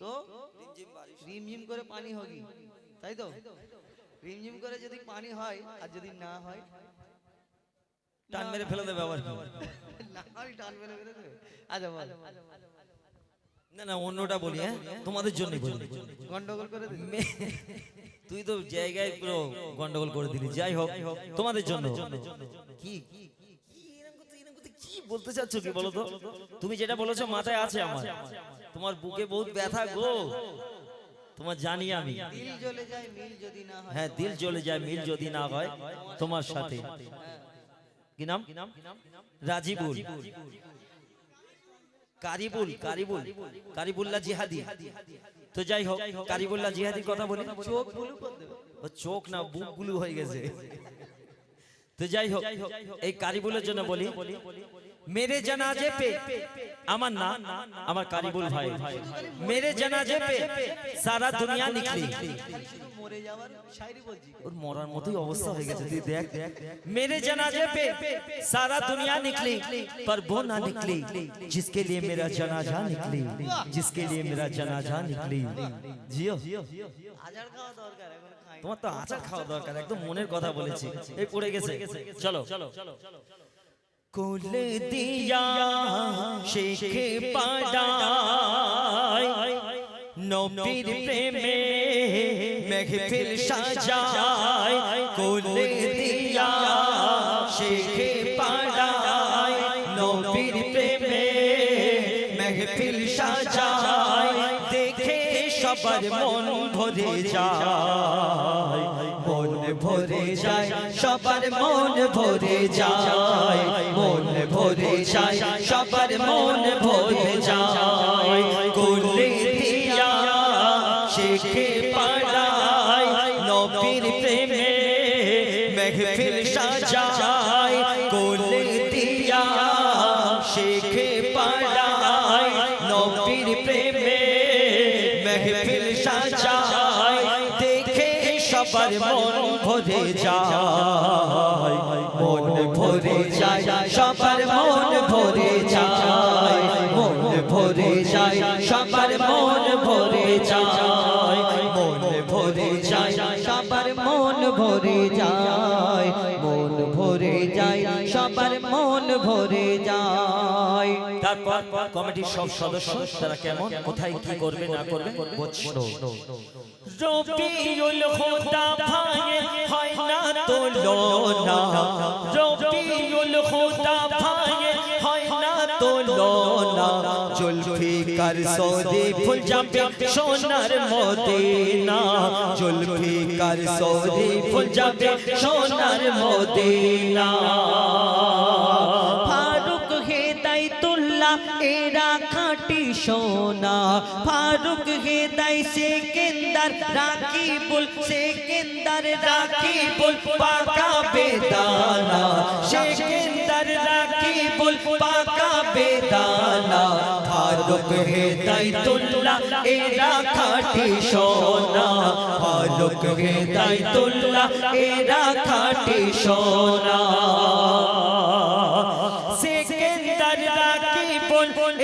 তো রিমঝিম করে পানি হবি তাই তো? রিমঝিম করে যদি পানি হয় আর যদি না হয় টান মেরে ফেলে দেবে আবার। না টান মেরে ফেলে দেবে। আচ্ছা বল। না না অন্যটা বলি হ্যাঁ? তোমাদের জন্য গন্ডগোল করে তুই তো জায়গায় পুরো গন্ডগোল করে দিলি। যাই হোক তোমাদের জন্য। কি? বলতে চাচ্ছ কি বলো তো? তুমি যেটা বলেছ মাথায় আছে আমার। তোমার বুকে বহুত ব্যথা গো। তোমার জানি আমি। হয়, দিল জ্বলে যায়, মিল যদি না হয় তোমার সাথে। কি নাম? রাজিবুল। কারিবুল কারিবুল। কারিবুল্লাহ জিহাদি। তো যাই হোক, কারিবুল্লাহ জিহাদির কথা বলি। চোখ চোখ না বুকগুলো হয়ে গেছে। তো যাই হোক এই কারিবুলের জন্য বলি মেরে জানাজে পে আমার না আমার কারিবুল ভাই মেরে জানাজে পে সারা দুনিয়া নিকলি শুধু মরে যাওয়ার শায়রি বলছি ওর মরার মতোই অবস্থা হয়ে গেছে তুই দেখ मेरे जनाजे पे सारा दुनिया निकली पर वो ना निकली जिसके लिए मेरा जनाजा निकली जिसके लिए मेरा जनाजा निकली জিও তোমার তো আচার খাওয়া দরকার একদম মনের কথা বলেছি। এই পড়ে গেছে। চলো। চলো চলো কোলে দিয়া শেখে পাড়ায় নবীর প্রেমে মেহফিল সাজায়। কোলে দিয়া শেখে পাড়ায় নবীর প্রেমে মেহফিল সাজায়। দেখে সবার মন ভরে যায় মন ভরে যায় সবার মন ভরে যায় মন ভরে যায় সবার মন ভরে যায়। কোলে দিয়া শেখে মেহফিল দেখে সবার মন ভরে যায়। মন ভরে যায়, সবার মন ভরে যায়। মন ভরে যায়, সবার মন ভরে যায়। মন ভরে যায়, সবার মন ভরে যায়। সবার মন ভরে যায়। তারপর কমিটির সব সদস্য, তারা কেমন, কোথায় কি করবে, না করবে খোদা হয় না তো লোনা রবিউল খোদা হয় না তো লোনা জুলফিকার সৌদি? ফুল যাবে সোনার মদিনা। জুলফিকার সৌদি? ফুল যাবে সোনার মদিনা। ফারুক হেদাইতুল্লাহ এরা খাঁটি সোনা। ফারুক হে হেদাই সেকেন্দার রাকিবুল সেকেন্দার রাকিবুল পাকা বেদানা। সেকেন্দার রাকিবুল পাকা বেদানা ফারুক হেদায়তুল্লাহ এরা খাটি সোনা ফারুক হেদায়তুল্লাহ এরা খাঁটি সোনা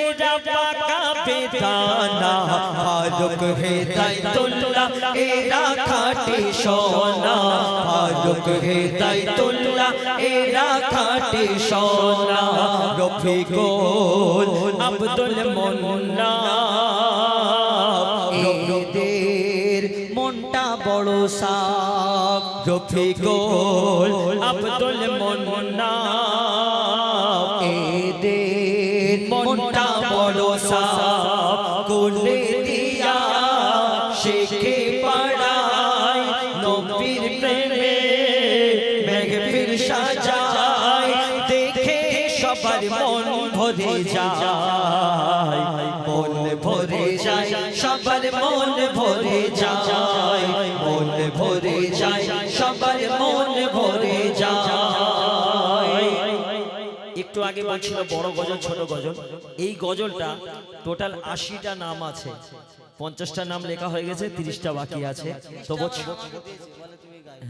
এরা পাকা বেদানা। ফারুক হেদায়তুল্লাহ এরা খাঁটি সোনা। ফারুক হেদায়তুল্লাহ এরা খাঁটি সোনা। রফিকুল আব্দুল মোল্লা এদের মনটা বড় সাপ রফিকুল আব্দুল মোল্লা এদের মনটা বড় সাপ, কোলে দিয়া শেখে পাড়ায়, নবীর প্রেমে মেঘফির সাজায়, দেখে সবার মন ভরে যায়, মন ভরে যায়, সবার মন ভরে যায়, মন ভরে যায় আগে বলছিল বড় গজল, ছোট গজল। এই গজলটা টোটাল আশিটা নাম আছে। পঞ্চাশটা নাম লেখা হয়ে গেছে, তিরিশটা বাকি আছে। তো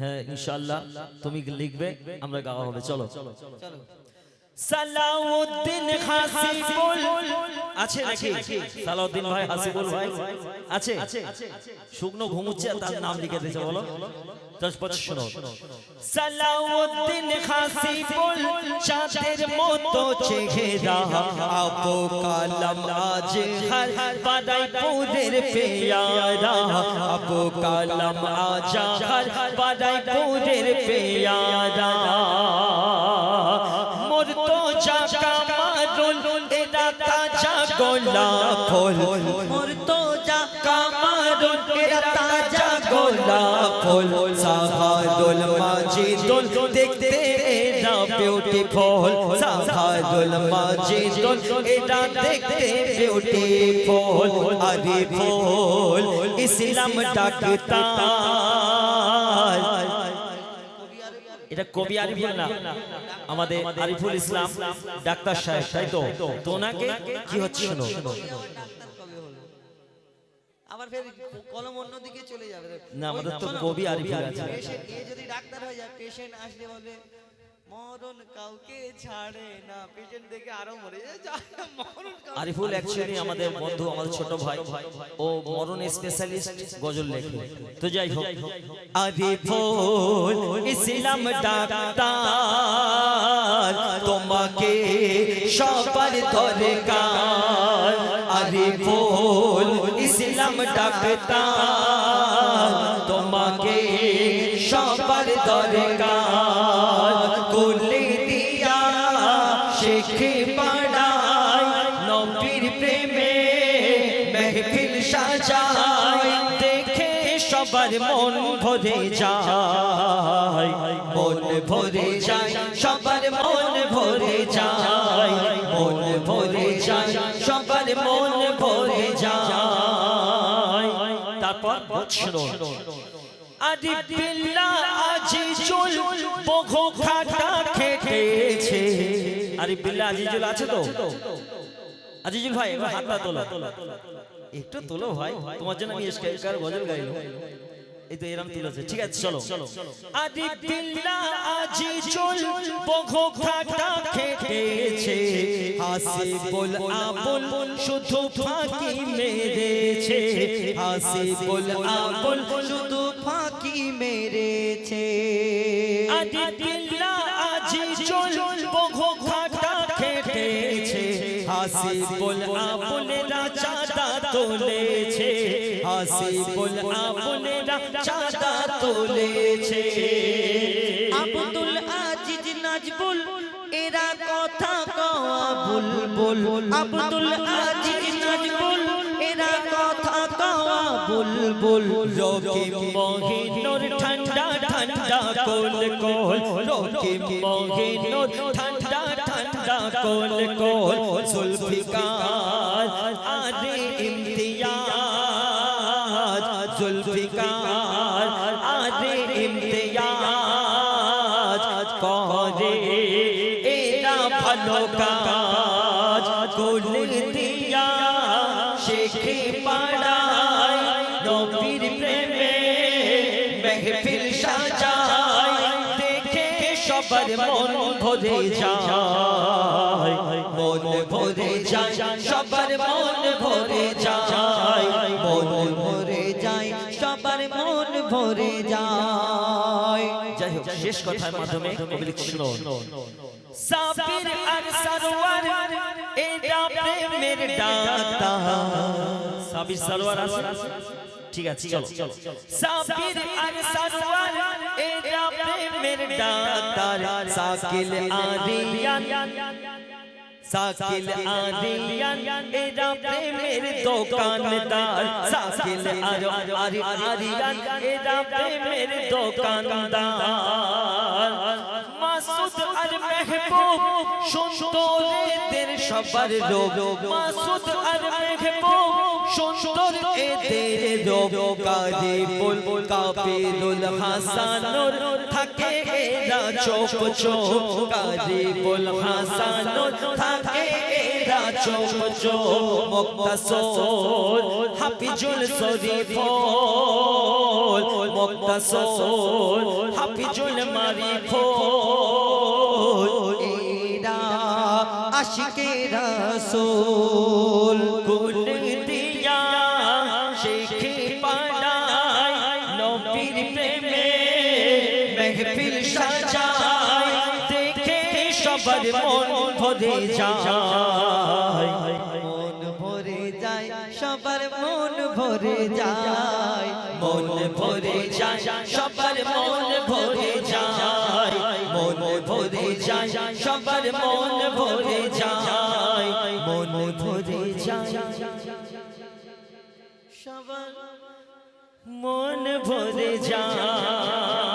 হ্যাঁ ইনশাল্লাহ তুমি লিখবে, আমরা গাওয়া হবে। চলো চলো। সালাউদ্দিন হাসিবুল আছে নাকি? সালাউদ্দিন ভাই হাসিবুল ভাই আছে? শুকনো ঘুমুচ্ছে তার নাম লিখে দিয়েছে বলো। দশ পঁচিশ শোনো। সালাউদ্দিন হাসিবুল চাঁদের মতো চেহারা আপো কালাম আজ হর বাদাই পেয়ারা। আপো কালাম আজ হর বাদাই পেয়ারা। মোর জাকা মারুল এরা তাজা গোলাপ ফুল। মোর তো যা কামারুল এরা তাজা গোলাপ ফুল। সাহাদুল মাজিদুল দেখতে এরা বিউটিফুল সাহাদুল মাজিদুল এরা দেখতে বিউটিফুল আরে ফুল ইসলাম ডাকতার এটা কবি আরিফুল না। আমাদের আরিফুল ইসলাম ডাক্তার সাহেব তাই তো? তো। ওনাকে কি হচ্ছে শোনো? আবার ফের কলম অন্যদিকে চলে যাবে। না, আমাদের তো কবি আরিফুল আছে। এ যদি ডাক্তার হয়ে যায় পেশেন্ট আসলে বলে মরণ কাউকে ছাড়ে না। পেশেন্ট দেখে আরও মরে আরিফুল অ্যাকচুয়ালি আমাদের বন্ধু আমাদের ছোট ভাই। ও মরণ স্পেশালিস্ট গজল লেখে। তো যাই হোক আরিফুল ইসলাম ডাক্তার তোমাকে সবার দরকার। আরিফুল ইসলাম ডাক্তার তোমাকে সবার দরকার। কুলে দিয়া শেখে পাড়ায় নবীর প্রেমে মেহফিল সাজায়, দেখে সবার মন ভরে যায়, মন ভরে যায়, সবার মন ভরে যায়, মন ভরে যায়, সবার মন ভরে যায়। তারপর শোনো আদি বিল্লা আজি জুল বঘো খাটা খেটেছে। আরে বিল্লা আজিজুল আছে তো? আজিজুল ভাই এবার হাতটা তোলো। একটু তোলো ভাই। তোমার জন্য আমি এসকার গজল গাইলো। এই তো এরম তুলেছে ঠিক আছে চলো। আদি বিল্লা আজি চুল বঘো খাটা খেটেছে। হাসি বল আবুল শুধু ফাঁকি মেরেছে। হাসি বল আবুল শুধু ফাঁকি মেরেছে। আদি বিল্লা আজি চুল বঘো খাটা হাসি বল চাঁদা তোলেছে। হাসি বল চাঁদা তোলেছে। আব্দুল আজিজ নাজবুল এরা কথা কওয়া বুলবুল আব্দুল আজিজ নাজবুল এরা কথা কওয়া বুলবুল রোকে মহিনুর ঠান্ডা ঠান্ডা কোল কোল। রোকে মহিনুর কোল কোল জুলফিকার আরে ইমতিয়াজ জুলফিকার আরে ইমতিয়াজ করে এরা ভালো কাজ কোল দিয়া শেখে পাড়ায় নবীর প্রেমে সবার মন ভরে যায়, মন ভরে যায়, সবার মন ভরে যায়, মন ভরে যায়, সবার মন ভরে যায়। যাই হোক, শেষ কথার মাধ্যমে কবি লিখছে সাবির আর সরওয়ার এটা প্রেমের দাতা। সাবির সরওয়ার আছে? ঠিক আছে চলো সাবির আর এটা প্রেমের সাকিল আরিয়ান সাকিল আরিয়ান এরা প্রেমের দোকানদার। সাকিল আর আরি আরিয়ান এরা প্রেমের দোকানদার। মাসুদ আর মেহবুব সুন্দরেদের সবার রোগ মাসুদ আর মেহবুব সুন্দর এদের রব কারে বল কাপিরুল হাসানুর থাকে, এরা চোপ কারে বল হাসানুর থাকে, এরা চোপ চোপ মুক্তাসর, হাফিজুল শরীফ মুক্তাসর, হাফিজুল মারিফ এরা আশিকে রাসূল, কুল মন ভরে যায়। মন ভরে যায় সবার মন ভরে যায়। মন ভরে যায় সবার মন ভরে যায়। মন ভরে যায় সবার মন ভরে যায়। মন ভরে যায়। সবার মন ভরে যায়।